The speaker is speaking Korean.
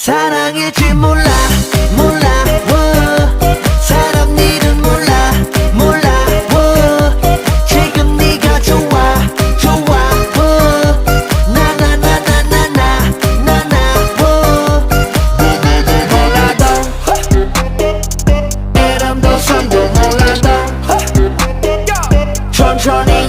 사랑일지 몰라 몰라 워 사람 일은 몰라 몰라 워 지금 네가 좋아 좋아 워 나나나나나나 나나 워 너도 몰라도 애람도 삶도 몰라도 천천히